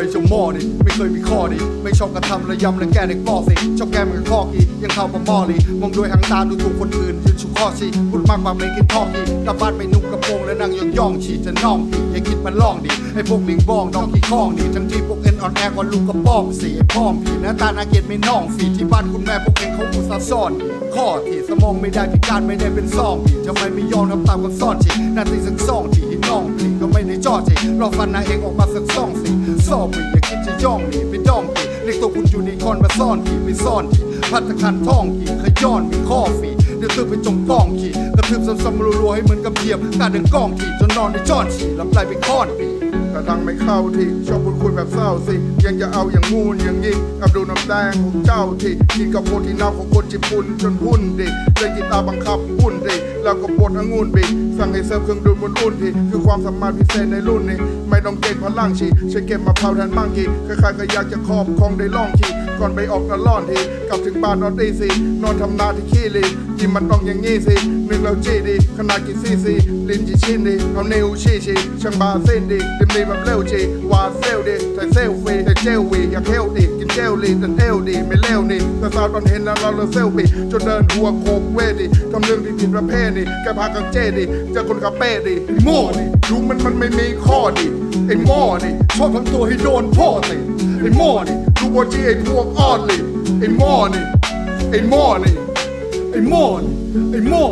เคยมีข้อดีไม่ชอบกระทำระยำและแก้ในกอสิชอบแก้มันกับข้อกียังเข้ามาหม้อลีมองด้วยหางตาดูถูกคนอื่นยืนชูข้อชีพูดมากกว่าไม่กินท่อกีกลับบ้านไปนุ่งกระโปรงและนั่งยองย่องฉีจะน่องกีอย่าคิดมันล่องดิไอ้พวกลิงบ้องน้องขี้ข้องดิทั้งที่พวกเอ็นออนแอร์ก็ลูกกระป้อมสีไอ้พ่อมผีหน้าตาน่าเกียดไม่น่องฝีที่บ้านคุณแม่พวกเองเขาอุตส่าห์ซ่อนข้อที่สมองไม่ได้พิการไม่ได้เป็นซ่องผีทำไมไม่ยอมทำตามคำซ่อนทีหน้าตีสักซ่องทีที่น้องผีก็ไม่ได้จอทีรอฟันนาเองออกมาสักซ่อง ซ่องผีอย่าคิดจะย่องหนีไปด้องผีเรียกตัวคุณยู่ในคอนมาซ่อนผีไปซ่อนผีพัฒคันท่องผีขย้อนมีข้อฝีเดี๋ยวเธอไปจงกล้องขี่กระทืบซ้ำๆรัวๆให้เหมือนกับเหยียบกาดึงกล้องขี่จนนอนในจอดฉี่ลำไส้ไปค้อนปีกระทังไม่เข้าที่ชอบพูดคุยแบบเศร้าสิ ยังจะเอาอย่างงูนอย่างนี้กับดูน้ำแดงของเจ้าที่กินกับโพที่น่าของคนญี่ปุ่นจนหุ่นดิเลยกีตาบังคับหุ่นดิ แล้วก็ปวดองุ่นบีสั่งให้เซิร์ฟเครื่องดูดบนอุ่นที่คือความสามารถพิเศษในรุ่นนี้ ไม่ต้องเก่งพลังชีใช้เก็บมาเผาแทนบ้างกีใครๆก็อยากจะครอบครองได้ล่องขี่ ก่อนไปออกตะล่อนทีกลับถึงบ้านนอนตีสีนอนทำนาที่ขี้ลีกินมันต้องอย่างงี้สิหนึ่งเราจี้ดีขนาดกี่ซีซีลิ้นจีชินดีเอานิ้วชี้ชีช่างบาเส้นดีดิมดีแบบเร็วจีวาเซลดีใส่เซลฟี่ใส่เจลวีอยากเฮลดีกินเจลลีแต่เอลดีไม่เร็วนี่แต่สาวตอนเห็นแล้วเราเลยเซลฟี่จนเดินหัวโคกเวดีทำเรื่องที่ผิดประเภทนี่แกพากังเจดีเจอคนคาเป้ดีไอ้โม่นี่ดูมันมันไม่มีข้อดีไอ้โม่นี่ชอบทำตัวให้โดนพ่อติไอ้โม่นี่ดูบอจีไอ้พวกอ้อน เลยไอ้โม่นี่ไอ้โม่